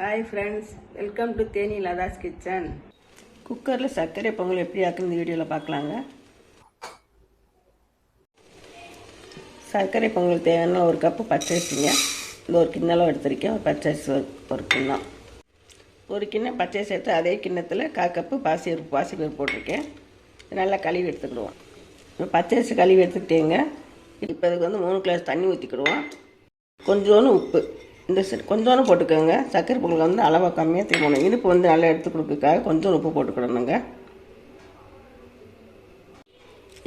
Hi friends welcome to Theni Latha's kitchen குக்கரில் சர்க்கரை பொங்கல் எப்படி ஆக்குன்னு வீடியோவில் பார்க்கலாங்க. சர்க்கரை பொங்கல் தேவையான ஒரு கப்பு பச்சரிசிங்க இந்த ஒரு கிண்ணளவு எடுத்திருக்கேன். ஒரு பச்சரிசி ஒரு- கிண்ணம். ஒரு கிண்ணம் பச்சரிசி எடுத்து அதே கிண்ணத்தில் கா கப்பு பாசி பருப்பு பாசி பருப்பு போட்டிருக்கேன் நல்லா கழுவி எடுத்துக்கிடுவோம். இப்போ பச்சரிசி கழுவி எடுத்துக்கிட்டேங்க. இப்போ இதுக்கு வந்து மூணு கிளாஸ் தண்ணி ஊற்றிக்கிடுவோம் கொஞ்சோண்டு உப்பு. இந்த கொஞ்சோண்டு போட்டுக்கோங்க. சர்க்கரை பொங்கல் வந்து அளவாக கம்மியாக திரும்பணும் இனிப்பு வந்து நல்லா எடுத்து கொடுக்கறதுக்காக கொஞ்சம் உப்பு போட்டுக்கிடணுங்க.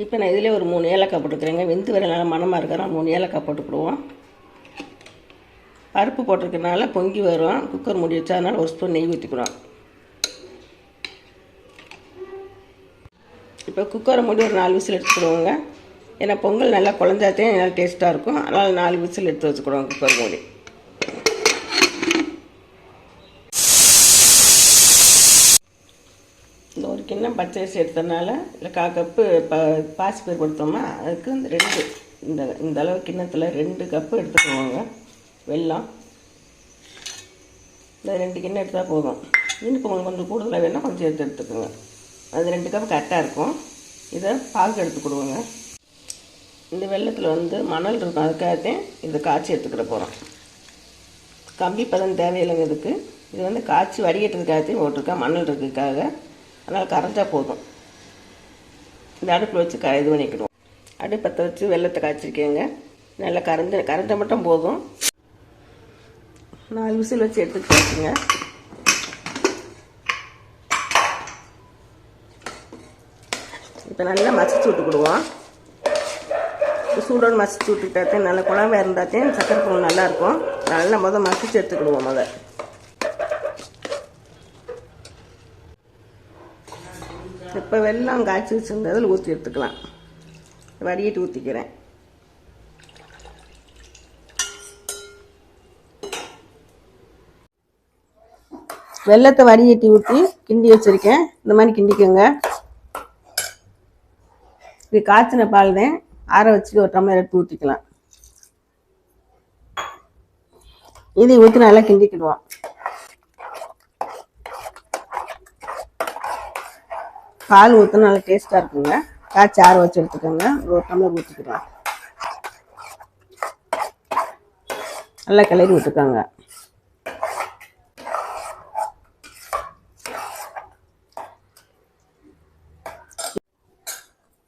இப்போ நான் இதிலே ஒரு மூணு ஏலக்காய் போட்டுக்கிறேங்க. வெந்து வர நல்லா மணமாக இருக்கிறோம் மூணு ஏலக்காய் போட்டுக்கிடுவோம். பருப்பு போட்டிருக்கனால பொங்கி வரும். குக்கர் மூடி வச்சா அதனால் ஒரு ஸ்பூன் நெய் ஊற்றிக்கிறோம் இப்போ குக்கரை மூடி ஒரு நாலு விசில் எடுத்துக்கிடுவோங்க ஏன்னா பொங்கல் நல்லா குழஞ்சாத்தே நல்லா டேஸ்ட்டாக இருக்கும். அதனால் நாலு விசில் எடுத்து வச்சுக்கிடுவோம் குக்கர் மூடி. இந்த பச்சை பச்சரிசி எடுத்தனால இல்லை கா கப்பு ப பாசிப்பயிர் கொடுத்தோமா அதுக்கு இந்த ரெண்டு இந்த இந்த அளவு கிண்ணத்தில் ரெண்டு கப்பு எடுத்துக்குவோங்க வெல்லம். இந்த ரெண்டு கிண்ணம் எடுத்தால் போதும். இனிப்பு உங்களுக்கு கொஞ்சம் கூடுதலாக வேணால் கொஞ்சம் எடுத்து எடுத்துக்கோங்க. அது ரெண்டு கப் கரெக்டாக இருக்கும். இதை பாகு எடுத்து கொடுங்க. இந்த வெள்ளத்தில் வந்து மணல் இருக்கும். அதுக்காகத்தையும் இதை காய்ச்சி எடுத்துக்கிட போகிறோம் கம்பி பதம் தேவையில்லைங்க இதுக்கு. இது வந்து காய்ச்சி வடிகட்டுறதுக்காகத்தையும் போட்டிருக்கேன். மணல் இருக்கிறதுக்காக. அதனால் கரைஞ்சா போதும். இந்த அடுப்பில் வச்சு க இது பண்ணிக்கிடுவோம். அடுப்பத்தை வச்சு வெள்ளத்தை காய்ச்சிருக்கேங்க. நல்லா கரைஞ்ச கரைஞ்ச மட்டும் போதும். நாலு விசில் வச்சு எடுத்துட்டு வச்சுங்க இப்போ நல்லா மசிச்சு விட்டுக்கிடுவோம். சூடோடு மசிச்சு விட்டுக்கிட்டாத்தே நல்ல குழம்பு இருந்தாத்தையும் சக்கரை பொங்கல் நல்லா இருக்கும். நல்லா முதல் மசிச்சு எடுத்துக்கிடுவோம் முத இப்போ வெல்லம் காய்ச்சி வச்சுருந்ததில் ஊற்றி எடுத்துக்கலாம். வடிகட்டி ஊற்றிக்கிறேன் வெள்ளத்தை வடிகட்டி ஊற்றி கிண்டி வச்சுருக்கேன். இந்த மாதிரி கிண்டிக்கோங்க. இது காய்ச்சின பால் தான். ஆற வச்சு ஒரு டம்ளர் எடுத்து ஊற்றிக்கலாம் இதை ஊற்றி நல்லா கிண்டிக்கிடுவோம். பால் ஊற்றினா நல்லா டேஸ்ட்டாக இருக்குங்க. காய்ச்சி ஆற வச்சு எடுத்துக்கோங்க. ஒரு டம்ளர் ஊற்றிக்கலாம் நல்லா கிளறி விட்டுக்கோங்க.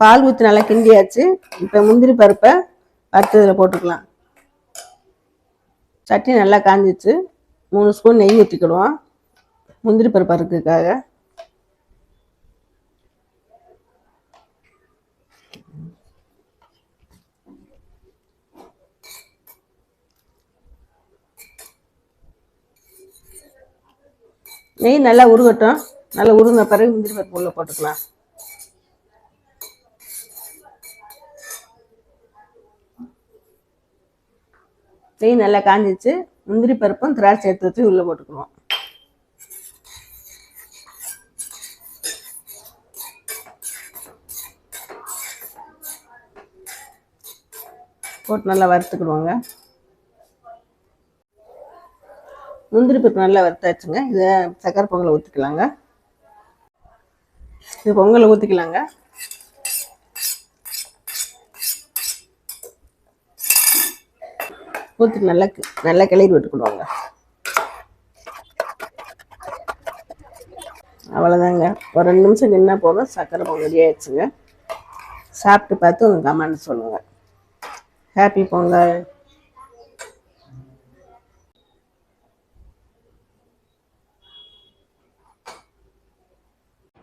பால் ஊற்றி நல்லா கிண்டியாச்சு. இப்போ முந்திரி பருப்பை வறுத்து இதில் போட்டுக்கலாம். சட்னி நல்லா காஞ்சிச்சு. மூணு ஸ்பூன் நெய் ஊற்றிக்கிடுவோம் முந்திரி பருப்பு அறுக்குறதுக்காக. நெய் நல்லா உருகட்டும். நல்லா உருகின பிறகு முந்திரி பருப்பு உள்ள போட்டுக்கலாம். நெய் நல்லா காஞ்சிச்சு முந்திரி பருப்பும் திராட்சை எடுத்து வச்சு உள்ளே போட்டுக்குவோம். போட்டு நல்லா வறுத்துக்கிடுவாங்க. முந்திரி பருப்பு நல்லா வறுத்தாச்சுங்க. இதை சக்கரை பொங்கலை ஊற்றிக்கலாங்க இது பொங்கலை ஊற்றிக்கலாங்க ஊற்றி நல்லா கி- நல்லா கிளறி விட்டுக்கிடுவாங்க அவ்வளோதாங்க ஒரு ரெண்டு நிமிஷம் நின்னா போதும் சக்கரை பொங்கல் ரெடி ஆயிடுச்சுங்க. சாப்பிட்டு பார்த்து உங்கள் கமெண்ட் சொல்லுங்கள் ஹாப்பி பொங்கல்.